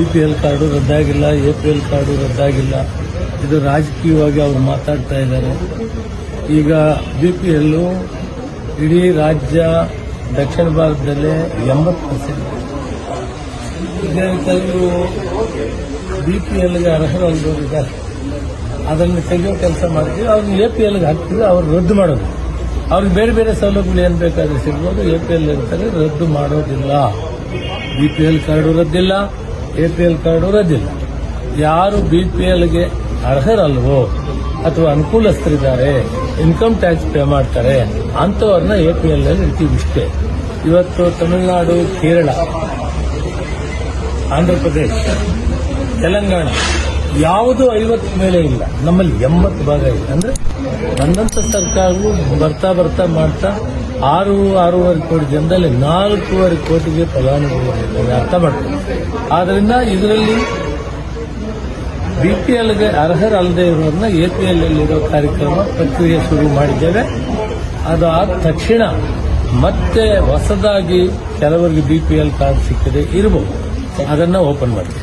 B P L card ರದ್ದಾಗಿಲ್ಲ A P L card ರದ್ದಾಗಿಲ್ಲ. ಇದು ರಾಜಕೀಯವಾಗಿ ಅವರು ಮಾತಾಡ್ತಾ ಇದ್ದಾರೆ. ಈಗ ಬಿ ಪಿ ಎಲ್ಲು ಇಡೀ ರಾಜ್ಯ ದಕ್ಷಿಣ ಭಾರತದಲ್ಲೇ ಎಂಬತ್ತು ಪರ್ಸೆಂಟ್ ಇದೇ ಕೆಲವು ಬಿ ಪಿ ಎಲ್ಗೆ ಅರ್ಹರಲ್ಲದವರು ಇದ್ದಾರೆ ಅದನ್ನು ತೆಗೆಯೋ ಕೆಲಸ ಮಾಡ್ತೀವಿ ಅವ್ರನ್ನ ಎ ಪಿ ಎಲ್ಗೆ ಹಾಕ್ತೀವಿ, ಅವ್ರು ರದ್ದು ಮಾಡೋದು. ಅವ್ರಿಗೆ ಬೇರೆ ಬೇರೆ ಸೌಲಭ್ಯಗಳು ಏನು ಬೇಕಾದ್ರೆ ಸಿಗ್ಬೋದು ಎ ಪಿ ಎಲ್ ಇರ್ತಾರೆ ರದ್ದು ಮಾಡೋದಿಲ್ಲ. ಬಿ ಪಿ ಎಲ್ ಕಾರ್ಡು ರದ್ದಿಲ್ಲ. ಎ ಪಿ ಎಲ್ ಕಾರ್ಡು ರದ್ದಿಲ್ಲ. ಯಾರು ಬಿ ಪಿ ಎಲ್ಗೆ ಅರ್ಹರಲ್ವೋ ಅಥವಾ ಅನುಕೂಲಸ್ಥರಿದ್ದಾರೆ, ಇನ್ಕಮ್ ಟ್ಯಾಕ್ಸ್ ಪೇ ಮಾಡ್ತಾರೆ, ಅಂಥವ್ರನ್ನ ಎ ಅಲ್ಲಿ ಇರ್ತೀವಿ ಇಷ್ಟೇ. ಇವತ್ತು ತಮಿಳುನಾಡು, ಕೇರಳ ಆಂಧ್ರ ಪ್ರದೇಶ ತೆಲಂಗಾಣ ಯಾವುದು ಐವತ್ತು ಮೇಲೆ ಇಲ್ಲ. ನಮ್ಮಲ್ಲಿ ಎಂಬತ್ತು ಭಾಗ ಇಲ್ಲ ಅಂದ್ರೆ ಬಂದಂತ ಸರ್ಕಾರವು ಬರ್ತಾ ಬರ್ತಾ ಮಾಡ್ತಾ ಆರು ಆರೂವರೆ ಕೋಟಿ ಜನದಲ್ಲಿ ನಾಲ್ಕೂವರೆ ಕೋಟಿಗೆ ಫಲಾನುಭವಿಗಳಿದ್ದಾರೆ ಅರ್ಥ ಮಾಡ್ತಾರೆ ಆದ್ರಿಂದ ಇದರಲ್ಲಿ ಬಿಪಿಎಲ್ಗೆ ಅರ್ಹರಲ್ಲದೆ ಇರೋದನ್ನ ಎಪಿಎಲ್ ಇರೋ ಕಾರ್ಯಕ್ರಮ ಪ್ರಕ್ರಿಯೆ ಶುರು ಮಾಡಿದ್ದೇವೆ. ಅದಾದ ತಕ್ಷಣ ಮತ್ತೆ ಹೊಸದಾಗಿ ಕೆಲವರಿಗೆ ಬಿಪಿಎಲ್ ಕಾರ್ಡ್ ಸಿಕ್ಕದೆ ಇರಬಹುದು ಅದನ್ನ ಓಪನ್ ಮಾಡಿದೆ